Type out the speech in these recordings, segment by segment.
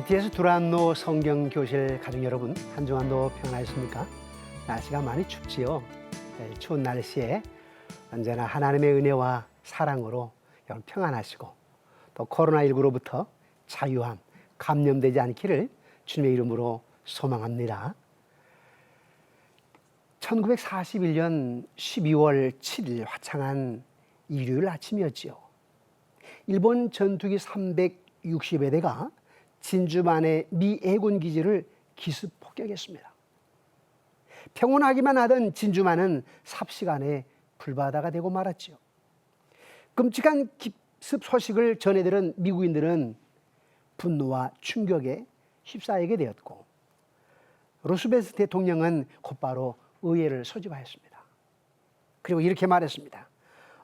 CTS 두란노 성경 교실 가족 여러분 한 주간도 평안하셨습니까? 날씨가 많이 춥지요. 네, 추운 날씨에 언제나 하나님의 은혜와 사랑으로 여러분 평안하시고 또 코로나 19로부터 자유함, 감염되지 않기를 주님의 이름으로 소망합니다. 1941년 12월 7일 화창한 일요일 아침이었지요. 일본 전투기 360여 대가 진주만의 미 해군 기지를 기습 폭격했습니다. 평온하기만 하던 진주만은 삽시간에 불바다가 되고 말았지요. 끔찍한 기습 소식을 전해들은 미국인들은 분노와 충격에 휩싸이게 되었고 루스베스 대통령은 곧바로 의회를 소집하였습니다. 그리고 이렇게 말했습니다.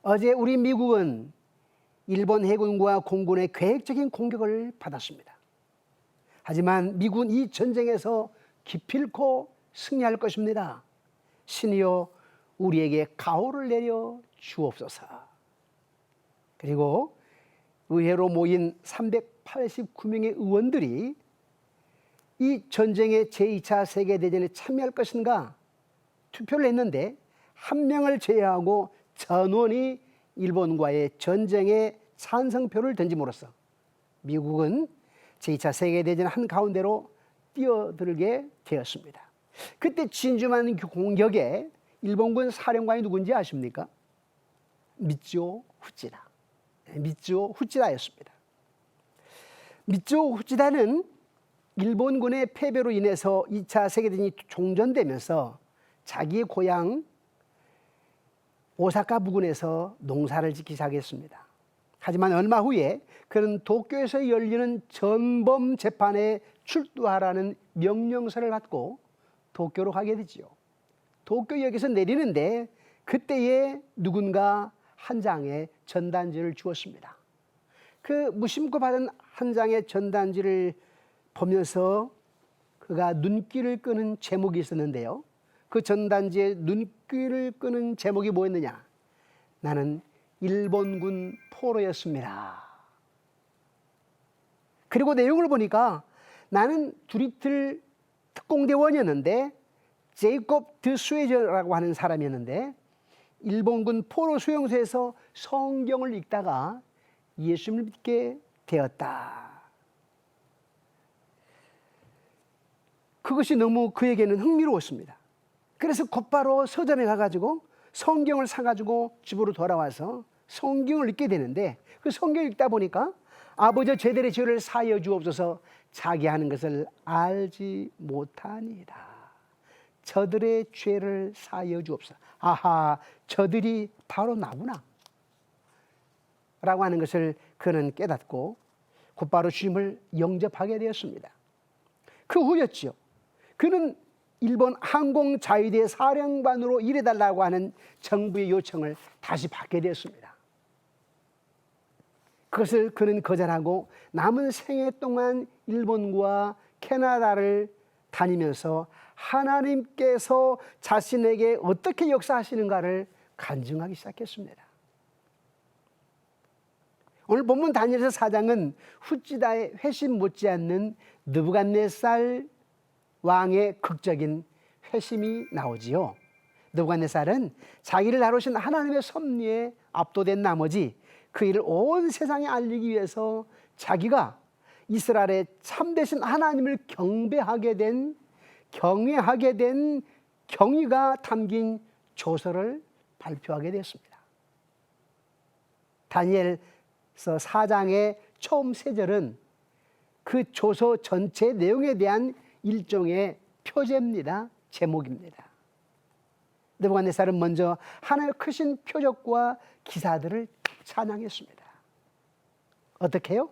어제 우리 미국은 일본 해군과 공군의 계획적인 공격을 받았습니다. 하지만 미국은 이 전쟁에서 기필코 승리할 것입니다. 신이여 우리에게 가호를 내려 주옵소서. 그리고 의회로 모인 389명의 의원들이 이 전쟁의 제2차 세계대전에 참여할 것인가 투표를 했는데 한 명을 제외하고 전원이 일본과의 전쟁에 찬성표를 던짐으로써 미국은 제2차 세계대전 한가운데로 뛰어들게 되었습니다. 그때 진주만 공격에 일본군 사령관이 누군지 아십니까? 미츠오 후찌다. 미츠오 후찌다였습니다. 미츠오 후찌다는 일본군의 패배로 인해서 2차 세계대전이 종전되면서 자기의 고향 오사카 부근에서 농사를 짓기 시작했습니다. 하지만 얼마 후에 그는 도쿄에서 열리는 전범 재판에 출두하라는 명령서를 받고 도쿄로 가게 되지요. 도쿄역에서 내리는데 그때에 누군가 한 장의 전단지를 주었습니다. 그 무심코 받은 한 장의 전단지를 보면서 그가 눈길을 끄는 제목이 있었는데요. 그 전단지에 눈길을 끄는 제목이 뭐였느냐? 나는 일본군 포로였습니다. 그리고 내용을 보니까 나는 두리틀 특공대원이었는데 제이콥 드 스웨저라고 하는 사람이었는데 일본군 포로 수용소에서 성경을 읽다가 예수님을 믿게 되었다. 그것이 너무 그에게는 흥미로웠습니다. 그래서 곧바로 서점에 가가지고 성경을 사가지고 집으로 돌아와서 성경을 읽게 되는데 그 성경을 읽다 보니까 아버지 제들의 죄를 사여 주옵소서 자기 하는 것을 알지 못하니라. 저들의 죄를 사여 주옵소서. 아하, 저들이 바로 나구나. 라고 하는 것을 그는 깨닫고 곧바로 주님을 영접하게 되었습니다. 그 후였지요. 그는 일본 항공자위대 사령관으로 일해달라고 하는 정부의 요청을 다시 받게 되었습니다. 그것을 그는 거절하고 남은 생애 동안 일본과 캐나다를 다니면서 하나님께서 자신에게 어떻게 역사하시는가를 간증하기 시작했습니다. 오늘 본문 다니엘서 사장은 후지다의 회심 못지않는 느부갓네살 왕의 극적인 회심이 나오지요. 느부갓네살은 자기를 다루신 하나님의 섭리에 압도된 나머지 그 일을 온 세상에 알리기 위해서 자기가 이스라엘의 참되신 하나님을 경배하게 된 경외하게 된 경의가 담긴 조서를 발표하게 되었습니다. 다니엘서 4장의 처음 세 절은 그 조서 전체 내용에 대한 일종의 표제입니다. 제목입니다. 느부갓네살은 먼저 하나님의 크신 표적과 기사들을 찬양했습니다. 어떻게 해요?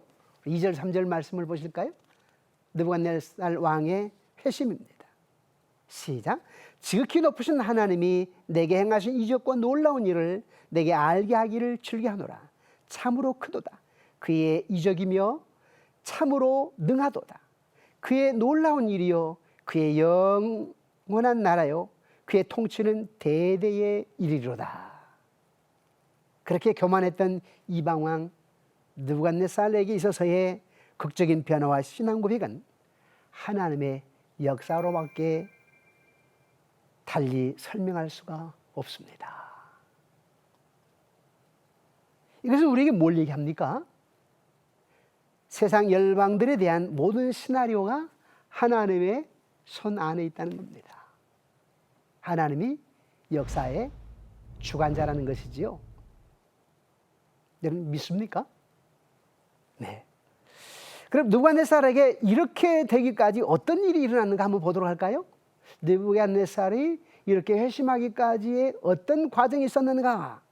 2절, 3절 말씀을 보실까요? 느부갓네살 왕의 회심입니다. 시작. 지극히 높으신 하나님이 내게 행하신 이적과 놀라운 일을 내게 알게 하기를 즐겨하노라. 참으로 크도다. 그의 이적이며 참으로 능하도다. 그의 놀라운 일이요 그의 영원한 나라요 그의 통치는 대대의 일이로다. 그렇게 교만했던 이방왕 느부갓네살에게 있어서의 극적인 변화와 신앙 고백은 하나님의 역사로밖에 달리 설명할 수가 없습니다. 이것은 우리에게 뭘 얘기합니까? 세상 열방들에 대한 모든 시나리오가 하나님의 손 안에 있다는 겁니다. 하나님이 역사의 주관자라는 것이지요. 여러분 믿습니까? 네. 그럼 누가네살에게 이렇게 되기까지 어떤 일이 일어났는가 한번 보도록 할까요? 느부갓네살이 이렇게 회심하기까지의 어떤 과정이 있었는가?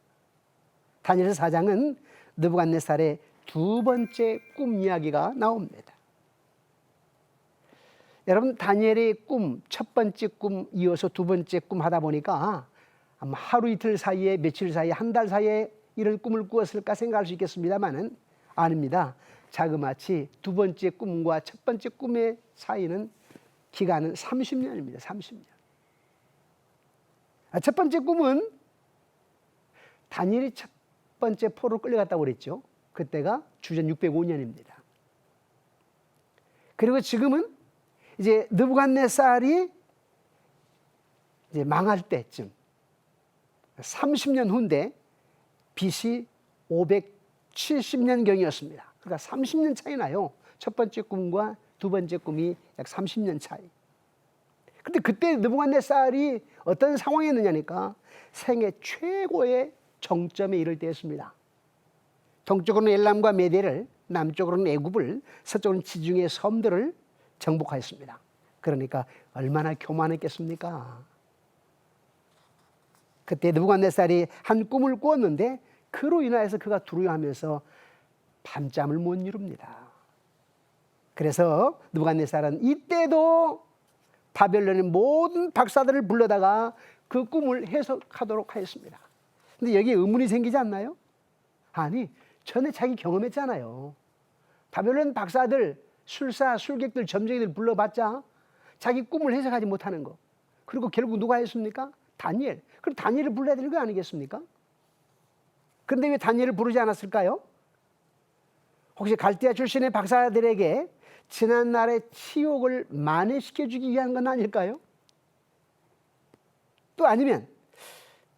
다니엘 사장은 느부갓네살의 두 번째 꿈 이야기가 나옵니다. 여러분 다니엘의 꿈, 첫 번째 꿈 이어서 두 번째 꿈 하다 보니까 아마 하루 이틀 사이에 며칠 사이에 한 달 사이에 이런 꿈을 꾸었을까 생각할 수 있겠습니다만은 아닙니다. 자그마치 두 번째 꿈과 첫 번째 꿈의 사이는 기간은 30년입니다. 30년. 아, 첫 번째 꿈은 다니엘이 첫 번째 포로 끌려갔다고 그랬죠. 그때가 주전 605년입니다. 그리고 지금은 이제 느부갓네살이 이제 망할 때쯤 30년 후인데 BC 570년 경이었습니다. 그러니까 30년 차이 나요. 첫 번째 꿈과 두 번째 꿈이 약 30년 차이. 근데 그때 느부갓네살이 어떤 상황이었느냐니까 생애 최고의 정점에 이를 때였습니다. 동쪽으로는 엘람과 메데를, 남쪽으로는 애굽을, 서쪽으로는 지중해 섬들을 정복하였습니다. 그러니까 얼마나 교만했겠습니까? 그때 느부갓네살이 한 꿈을 꾸었는데 그로 인하여서 그가 두려워하면서 밤잠을 못 이룹니다. 그래서 느부갓네살은 이때도 바벨론의 모든 박사들을 불러다가 그 꿈을 해석하도록 하였습니다. 근데 여기에 의문이 생기지 않나요? 아니, 전에 자기 경험했잖아요. 바벨론 박사들, 술사, 술객들, 점쟁이들 불러봤자 자기 꿈을 해석하지 못하는 거. 그리고 결국 누가 했습니까? 다니엘. 그럼 다니엘을 불러야 되는 거 아니겠습니까? 그런데 왜 다니엘을 부르지 않았을까요? 혹시 갈대아 출신의 박사들에게 지난날의 치욕을 만회시켜주기 위한 건 아닐까요? 또 아니면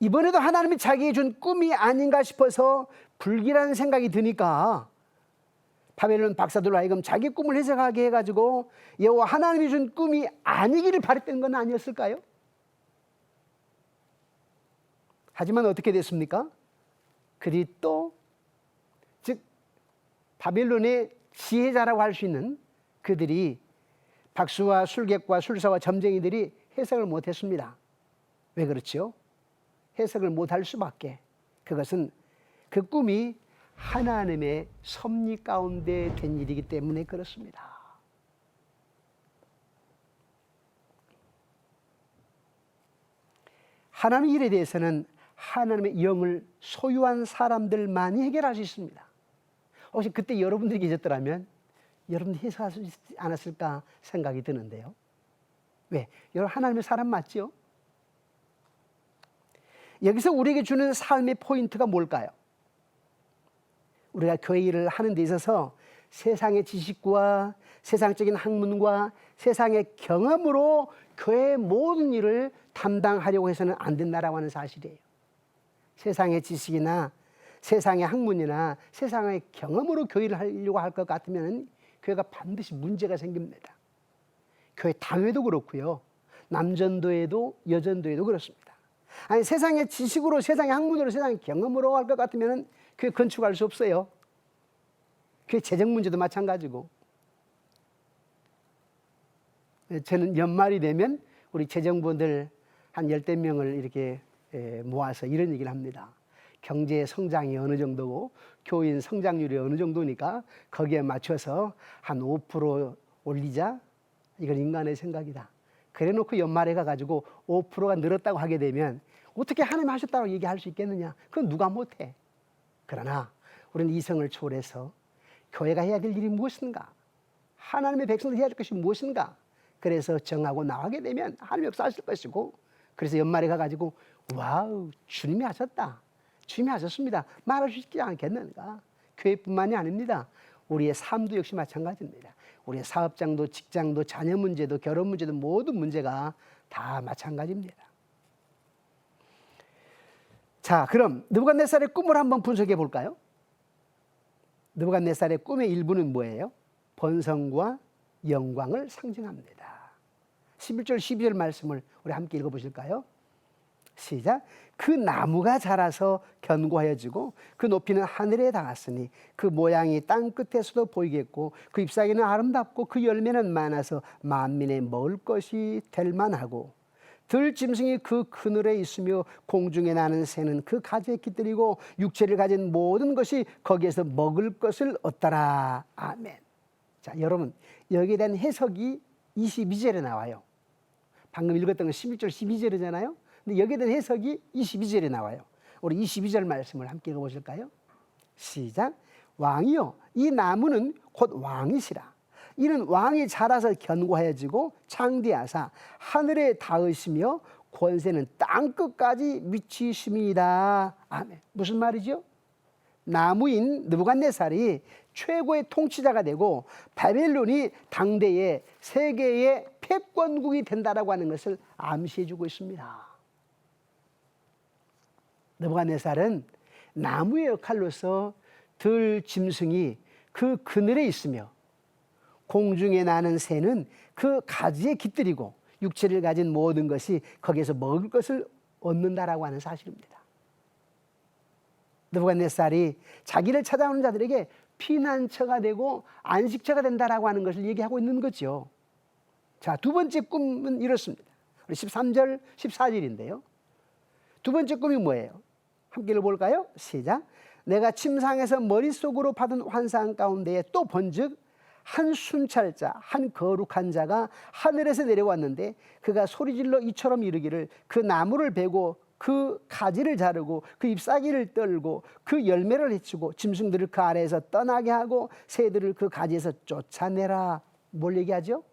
이번에도 하나님이 자기에게 준 꿈이 아닌가 싶어서 불길한 생각이 드니까 바벨론 박사들로 하여금 자기 꿈을 해석하게 해가지고 여호와 하나님이 준 꿈이 아니기를 바랬던 건 아니었을까요? 하지만 어떻게 됐습니까? 그들이 또, 즉, 바벨론의 지혜자라고 할 수 있는 그들이 박수와 술객과 술사와 점쟁이들이 해석을 못했습니다. 왜 그렇지요? 해석을 못할 수밖에. 그것은 그 꿈이 하나님의 섭리 가운데 된 일이기 때문에 그렇습니다. 하나님의 일에 대해서는 하나님의 영을 소유한 사람들만이 해결할 수 있습니다. 혹시 그때 여러분들이 계셨더라면 여러분들 있지 않았을까 생각이 드는데요. 왜? 여러분 하나님의 사람 맞죠? 여기서 우리에게 주는 삶의 포인트가 뭘까요? 우리가 교회 일을 하는 데 있어서 세상의 지식과 세상적인 학문과 세상의 경험으로 교회의 모든 일을 담당하려고 해서는 안 된다라고 하는 사실이에요. 세상의 지식이나 세상의 학문이나 세상의 경험으로 교회를 하려고 할 것 같으면 교회가 반드시 문제가 생깁니다. 교회 당회도 그렇고요. 남전도에도 여전도에도 그렇습니다. 아니 세상의 지식으로 세상의 학문으로 세상의 경험으로 할 것 같으면 교회 건축할 수 없어요. 교회 재정 문제도 마찬가지고. 저는 연말이 되면 우리 재정부들 한 열댓 명을 이렇게 모아서 이런 얘기를 합니다. 경제 성장이 어느 정도고 교인 성장률이 어느 정도니까 거기에 맞춰서 한 5% 올리자. 이건 인간의 생각이다. 그래 놓고 연말에 가가지고 5%가 늘었다고 하게 되면 어떻게 하나님 하셨다고 얘기할 수 있겠느냐? 그건 누가 못해. 그러나 우리는 이성을 초월해서 교회가 해야 될 일이 무엇인가? 하나님의 백성들 해야 될 것이 무엇인가? 그래서 정하고 나가게 되면 하나님 역사하실 것이고 그래서 연말에 가가지고 와우 주님이 하셨다. 주님이 하셨습니다. 있지 않겠는가? 교회뿐만이 아닙니다. 우리의 삶도 역시 마찬가지입니다. 우리의 사업장도 직장도 자녀 문제도 결혼 문제도 모든 문제가 다 마찬가지입니다. 자, 그럼 느부갓네살의 꿈을 한번 분석해 볼까요? 느부갓네살의 꿈의 일부는 뭐예요? 번성과 영광을 상징합니다. 11절 12절 말씀을 우리 함께 읽어 보실까요? 시작. 그 나무가 자라서 견고하여지고 그 높이는 하늘에 닿았으니 그 모양이 땅 끝에서도 보이겠고 그 잎사귀는 아름답고 그 열매는 많아서 만민의 먹을 것이 될 만하고 들짐승이 그 그늘에 있으며 공중에 나는 새는 그 가지에 깃들이고 육체를 가진 모든 것이 거기에서 먹을 것을 얻더라. 아멘. 자, 여러분 여기에 대한 해석이 22절에 나와요. 방금 읽었던 건 11절 12절이잖아요. 근데 여기에 대한 해석이 22절에 나와요. 우리 22절 말씀을 함께 읽어보실까요? 시작. 왕이요. 이 나무는 곧 왕이시라. 이는 왕이 자라서 견고해지고 창대하사 하늘에 닿으시며 권세는 땅 끝까지 미치심이다. 아멘. 무슨 말이죠? 나무인 느부갓네살이 최고의 통치자가 되고 바벨론이 당대의 세계의 패권국이 된다라고 하는 것을 암시해 주고 있습니다. 느부갓네살은 나무의 역할로서 들 짐승이 그 그늘에 있으며 공중에 나는 새는 그 가지에 깃들이고 육체를 가진 모든 것이 거기에서 먹을 것을 얻는다라고 하는 사실입니다. 느부갓네살이 자기를 찾아오는 자들에게 피난처가 되고 안식처가 된다라고 하는 것을 얘기하고 있는 거죠. 자, 두 번째 꿈은 이렇습니다. 우리 13절, 14절인데요. 두 번째 꿈이 뭐예요? 함께 읽어볼까요? 시작. 내가 침상에서 머릿속으로 받은 환상 가운데에 또 본즉 한 순찰자, 한 거룩한 자가 하늘에서 내려왔는데 그가 소리질러 이처럼 이르기를 그 나무를 베고 그 가지를 자르고 그 잎사귀를 떨고 그 열매를 해치고 짐승들을 그 아래에서 떠나게 하고 새들을 그 가지에서 쫓아내라. 뭘 얘기하죠?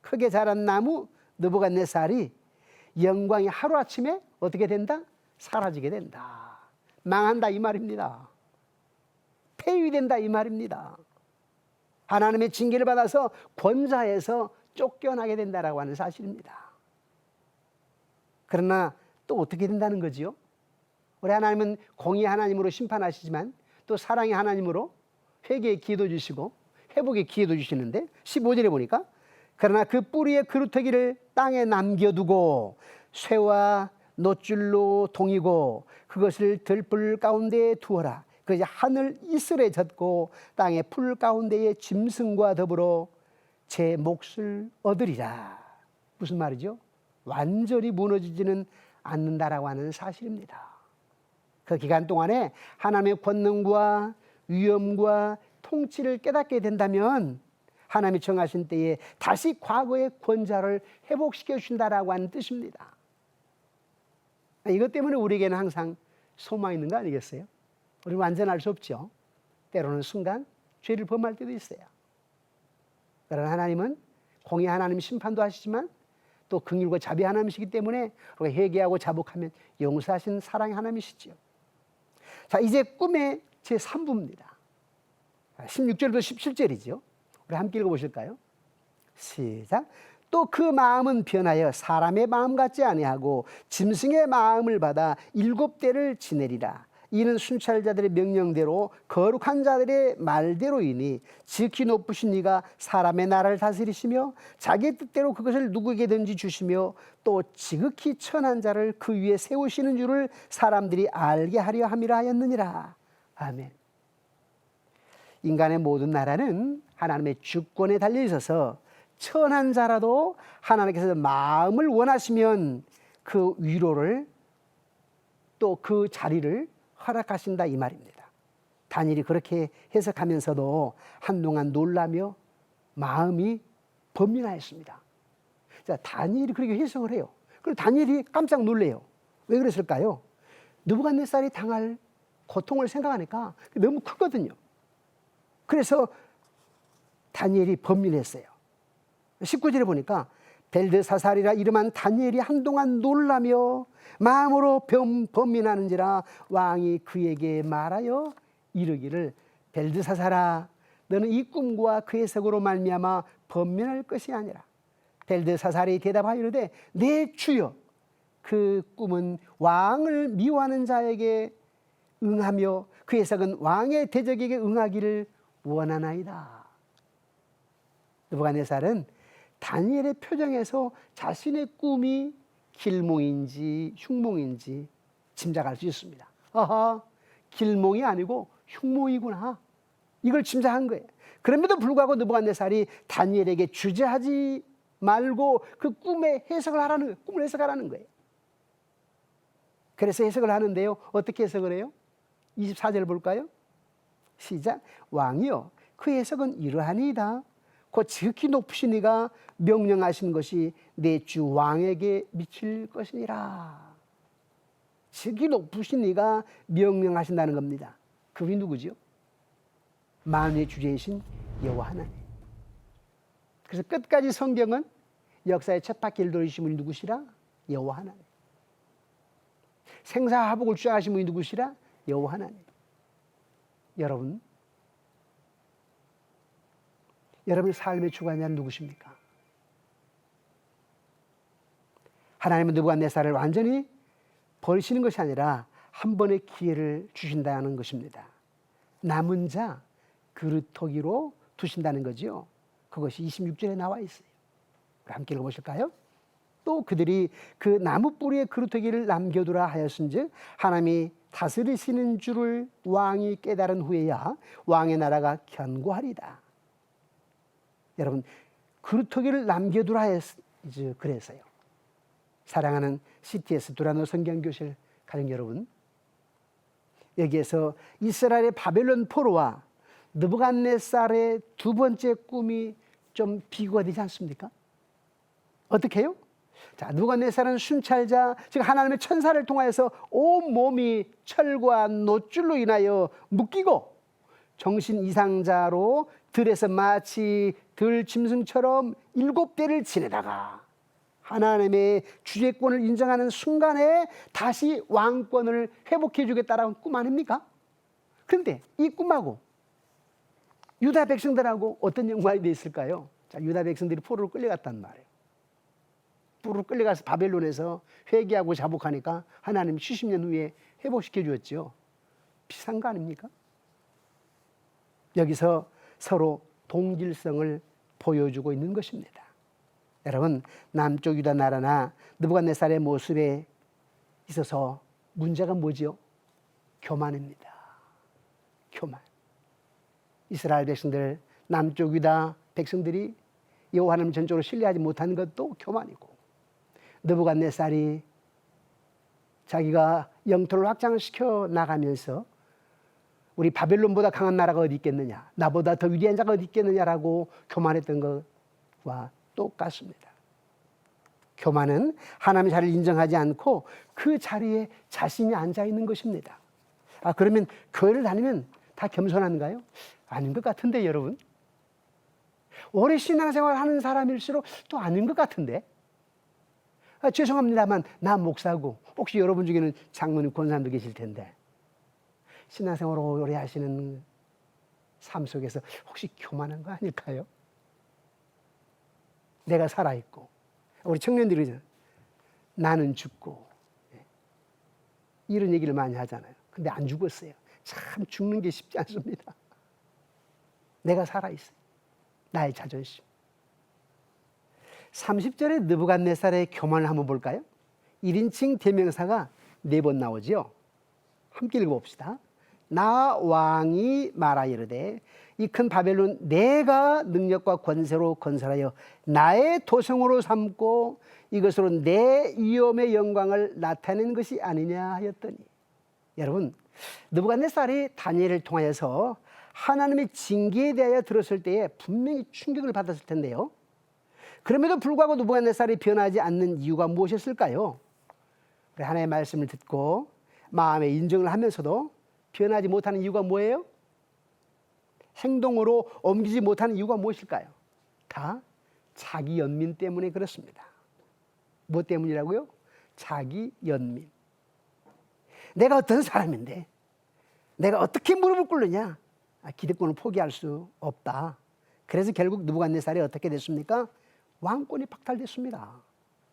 크게 자란 나무 느부갓네살이 영광이 하루아침에 어떻게 된다? 사라지게 된다. 망한다 이 말입니다. 폐위된다 이 말입니다. 하나님의 징계를 받아서 권사에서 쫓겨나게 된다라고 하는 사실입니다. 그러나 또 어떻게 된다는 거지요? 우리 하나님은 공의 하나님으로 심판하시지만 또 사랑의 하나님으로 회개의 기도 주시고 회복의 기회도 주시는데 15절에 보니까 그러나 그 뿌리의 그루터기를 땅에 남겨두고 쇠와 노줄로 동이고 그것을 들불 가운데에 두어라. 그 이제 하늘 이슬에 젖고 땅의 풀 가운데에 짐승과 더불어 제 몫을 얻으리라. 무슨 말이죠? 완전히 무너지지는 않는다라고 하는 사실입니다. 그 기간 동안에 하나님의 권능과 위엄과 통치를 깨닫게 된다면 하나님이 정하신 때에 다시 과거의 권자를 회복시켜 주신다라고 하는 뜻입니다. 이것 때문에 우리에게는 항상 소망이 있는 거 아니겠어요? 우리 완전할 수 없죠. 때로는 순간 죄를 범할 때도 있어요. 그러나 하나님은 공의 하나님 심판도 하시지만 또 긍휼과 자비 하나님이시기 때문에 우리가 회개하고 자복하면 용서하신 사랑의 하나님이시지요. 자, 이제 꿈의 제 3부입니다. 16절부터 17절이죠. 우리 함께 읽어보실까요? 시작. 또 그 마음은 변하여 사람의 마음 같지 아니하고 짐승의 마음을 받아 일곱 대를 지내리라. 이는 순찰자들의 명령대로 거룩한 자들의 말대로이니 지키 높으신 이가 사람의 나라를 다스리시며 자기 뜻대로 그것을 누구에게든지 주시며 또 지극히 천한 자를 그 위에 세우시는 줄을 사람들이 알게 하려 함이라 하였느니라. 아멘. 인간의 모든 나라는 하나님의 주권에 달려 있어서 천한 자라도 하나님께서 마음을 원하시면 그 위로를 또 그 자리를 허락하신다 이 말입니다. 다니엘이 그렇게 해석하면서도 한동안 놀라며 마음이 범민하였습니다. 자, 다니엘이 그렇게 해석을 해요. 그리고 다니엘이 깜짝 놀래요. 왜 그랬을까요? 느부갓네살이 당할 고통을 생각하니까 너무 크거든요. 그래서 다니엘이 범민했어요. 19절에 보니까 벨드사살이라 이름한 다니엘이 한동안 놀라며 마음으로 범, 범민하는지라 왕이 그에게 말하여 이르기를 벨드사살아 너는 이 꿈과 그 해석으로 말미암아 번면할 것이 아니라 벨드사살이 대답하여 이르되 내 주여 그 꿈은 왕을 미워하는 자에게 응하며 그 해석은 왕의 대적에게 응하기를 원하나이다. 느부갓네살은 다니엘의 표정에서 자신의 꿈이 길몽인지 흉몽인지 짐작할 수 있습니다. 아하, 길몽이 아니고 흉몽이구나. 이걸 짐작한 거예요. 그럼에도 불구하고 느부갓네살이 다니엘에게 주저하지 말고 그 꿈의 해석을 하라는 거예요. 꿈을 해석하라는 거예요. 그래서 해석을 하는데요. 어떻게 해석을 해요? 24절 볼까요? 시작. 왕이여 그 해석은 이러하니이다. 곧 지극히 높으신 이가 명령하신 것이 내 주 왕에게 미칠 것이니라. 지극히 높으신 이가 명령하신다는 겁니다. 그분이 누구죠? 만유의 주제이신 여호와 하나님. 그래서 끝까지 성경은 역사의 첫 바퀴를 돌리신 분이 누구시라? 여호와 하나님. 생사화복을 주장하신 분이 누구시라? 여호와 하나님. 여러분, 여러분의 삶의 주관자는 누구십니까? 하나님은 느부갓네살을 완전히 버리시는 것이 아니라 한 번의 기회를 주신다는 것입니다. 남은 자 그릇토기로 두신다는 거지요. 그것이 26절에 나와 있어요. 함께 읽어보실까요? 또 그들이 그 나무 뿌리에 그루터기를 남겨두라 하였은즉 하나님이 다스리시는 줄을 왕이 깨달은 후에야 왕의 나라가 견고하리다. 여러분 그루터기를 남겨두라 했 이제 그래서요. 사랑하는 CTS 두라노 성경교실 가족 여러분 여기에서 이스라엘의 바벨론 포로와 느부갓네살의 두 번째 꿈이 좀 비교가 되지 않습니까? 어떻게 해요? 자, 누가네살은 순찰자, 즉 하나님의 천사를 통하여서 온 몸이 철과 노줄로 인하여 묶이고 정신 이상자로 들에서 마치 들 짐승처럼 일곱 대를 지내다가 하나님의 주재권을 인정하는 순간에 다시 왕권을 회복해 주겠다라는 꿈 아닙니까? 그런데 이 꿈하고 유다 백성들하고 어떤 연관이 돼 있을까요? 자, 유다 백성들이 포로로 끌려갔단 말이에요. 포로로 끌려가서 바벨론에서 회개하고 자복하니까 하나님 70년 후에 회복시켜 주었죠. 비싼 거 아닙니까? 여기서 서로 동질성을 보여주고 있는 것입니다. 여러분 남쪽 유다 나라나 느부갓네살의 모습에 있어서 문제가 뭐지요? 교만입니다. 교만. 이스라엘 백성들 남쪽 유다 백성들이 여호와 하나님 전적으로 신뢰하지 못한 것도 교만이고 느부갓네살이 자기가 영토를 확장시켜 나가면서 우리 바벨론보다 강한 나라가 어디 있겠느냐, 나보다 더 위대한 자가 어디 있겠느냐라고 교만했던 것과 똑같습니다. 교만은 하나님의 자리를 인정하지 않고 그 자리에 자신이 앉아 있는 것입니다. 아, 그러면 교회를 다니면 다 겸손한가요? 아닌 것 같은데, 여러분. 오래 신앙생활 하는 사람일수록 또 아닌 것 같은데. 아, 죄송합니다만, 나 목사고, 혹시 여러분 중에는 장모님, 권사님도 계실 텐데, 신앙생활 오래 하시는 삶 속에서 혹시 교만한 거 아닐까요? 내가 살아있고, 우리 청년들이 나는 죽고, 예. 이런 얘기를 많이 하잖아요. 근데 안 죽었어요. 참 죽는 게 쉽지 않습니다. 내가 살아있어요. 나의 자존심. 30절에 느부갓네살의 교만을 한번 볼까요? 1인칭 대명사가 네 번 나오죠. 함께 읽어봅시다. 나 왕이 말하 이르되 이 큰 바벨론 내가 능력과 권세로 건설하여 나의 도성으로 삼고 이것으로 내 위엄의 영광을 나타낸 것이 아니냐 하였더니 여러분 느부갓네살이 다니엘을 통하여서 하나님의 징계에 대하여 들었을 때에 분명히 충격을 받았을 텐데요. 그럼에도 불구하고 느부갓네살이 변하지 않는 이유가 무엇이었을까요? 우리 하나님의 말씀을 듣고 마음에 인정을 하면서도 변하지 못하는 이유가 뭐예요? 행동으로 옮기지 못하는 이유가 무엇일까요? 다 자기 연민 때문에 그렇습니다. 뭐 때문이라고요? 자기 연민. 내가 어떤 사람인데, 내가 어떻게 무릎을 꿇느냐? 아, 기득권을 포기할 수 없다. 그래서 결국 느부갓네살이 어떻게 됐습니까? 왕권이 박탈됐습니다.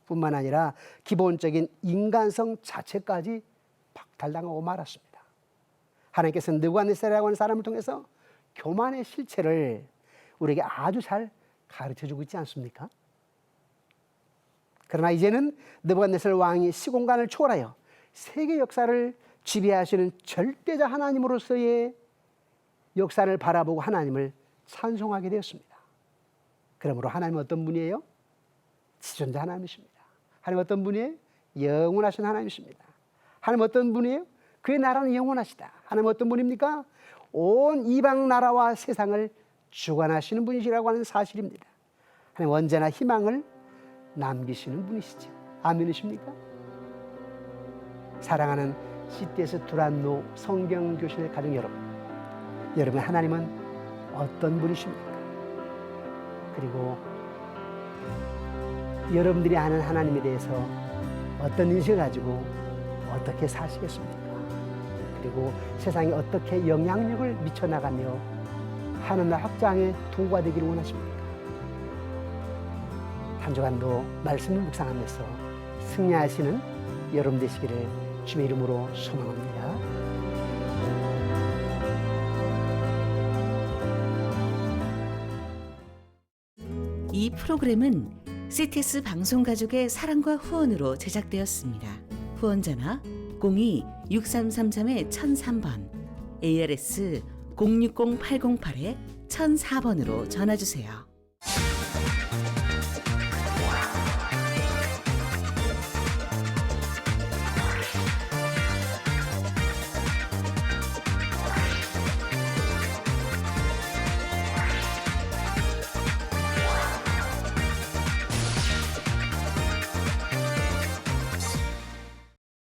뿐만 아니라 기본적인 인간성 자체까지 박탈당하고 말았습니다. 하나님께서는 느부갓네살이라고 하는 사람을 통해서 교만의 실체를 우리에게 아주 잘 가르쳐 주고 있지 않습니까? 그러나 이제는 느부갓네살 왕이 시공간을 초월하여 세계 역사를 지배하시는 절대자 하나님으로서의 역사를 바라보고 하나님을 찬송하게 되었습니다. 그러므로 하나님은 어떤 분이에요? 지존자 하나님이십니다. 하나님 어떤 분이에요? 영원하신 하나님이십니다. 하나님 어떤 분이에요? 그의 나라는 영원하시다. 하나님 어떤 분입니까? 온 이방 나라와 세상을 주관하시는 분이시라고 하는 사실입니다. 하나님 언제나 희망을 남기시는 분이시죠. 아멘이십니까? 사랑하는 CTS 두란노 성경 교실 가족 여러분, 여러분 하나님은 어떤 분이십니까? 그리고 여러분들이 아는 하나님에 대해서 어떤 인식을 가지고 어떻게 사시겠습니까? 그리고 세상에 어떻게 영향력을 미쳐나가며 하늘나 확장의 도구가 되기를 원하십니까? 한 주간도 말씀을 묵상하면서 승리하시는 여러분 되시기를 주의 이름으로 소망합니다. 이 프로그램은 CTS 방송 가족의 사랑과 후원으로 제작되었습니다. 후원전화 02-6333-1003번 ARS 060-808-1004번으로 전화 주세요.